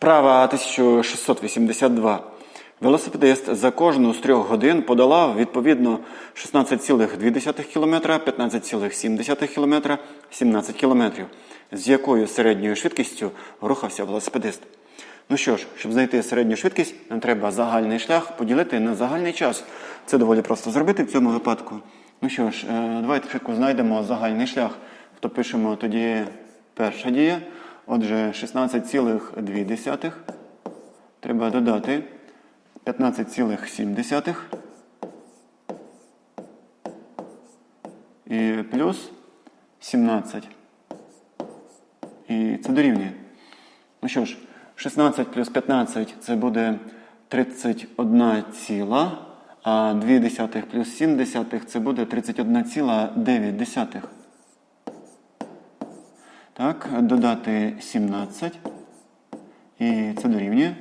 Вправа 1682. Велосипедист за кожну з трьох годин подолав відповідно 16,2 км, 15,7 км, 17 км. З якою середньою швидкістю рухався велосипедист? Ну що ж, щоб знайти середню швидкість, нам треба загальний шлях поділити на загальний час. Це доволі просто зробити в цьому випадку. Ну що ж, е, давайте швидко знайдемо загальний шлях. То пишемо тоді перша дія. Отже, 16,2 треба додати 15,7 і плюс 17. І це дорівнює. Ну що ж, 16 плюс 15 це буде 31 ціла, а 2 десятих плюс 7 десятих це буде 31,9 десятих. Так, додати 17. І це дорівнює.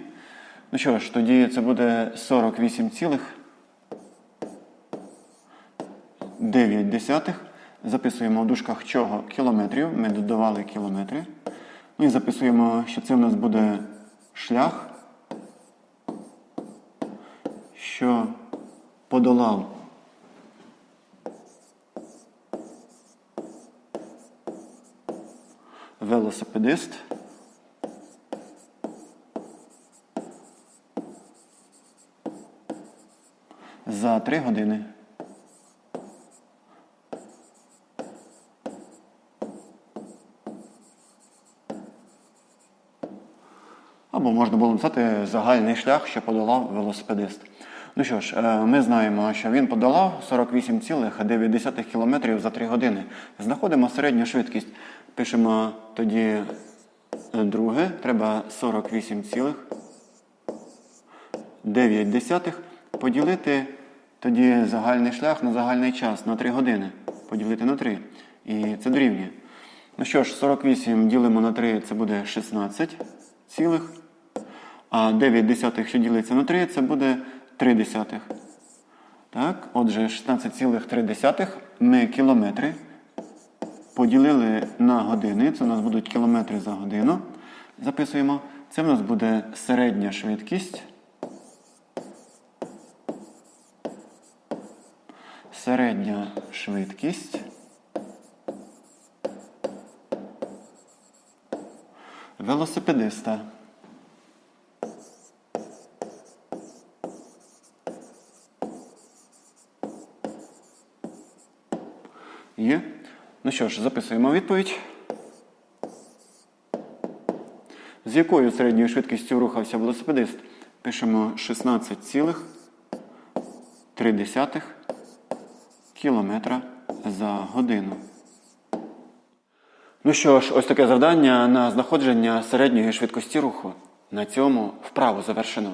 Ну що ж, тоді це буде 48,9 десятих. Записуємо в дужках чого кілометрів. Ми додавали кілометри. Ну і записуємо, що це в нас буде шлях, що подолав велосипедист. За три години. Або можна було написати загальний шлях, що подолав велосипедист. Ну що ж, е, ми знаємо, що він подолав 48,9 км за 3 години. Знаходимо середню швидкість. Пишемо тоді е, друге, треба 48,9 поділити тоді загальний шлях на загальний час на 3 години. Поділити на 3. І це дорівнює. Ну що ж, 48 ділимо на 3, це буде 16 цілих. А 9 десятих, що ділиться на 3, це буде 3 десятих. Так, отже, 16,3 ми кілометри поділили на години. Це у нас будуть кілометри за годину. Записуємо. Це в нас буде середня швидкість. Середня швидкість. Велосипедиста. Є. Ну що ж, записуємо відповідь. З якою середньою швидкістю рухався велосипедист? Пишемо 16,3 кілометра за годину. Ну що ж, ось таке завдання на знаходження середньої швидкості руху. На цьому вправу завершено.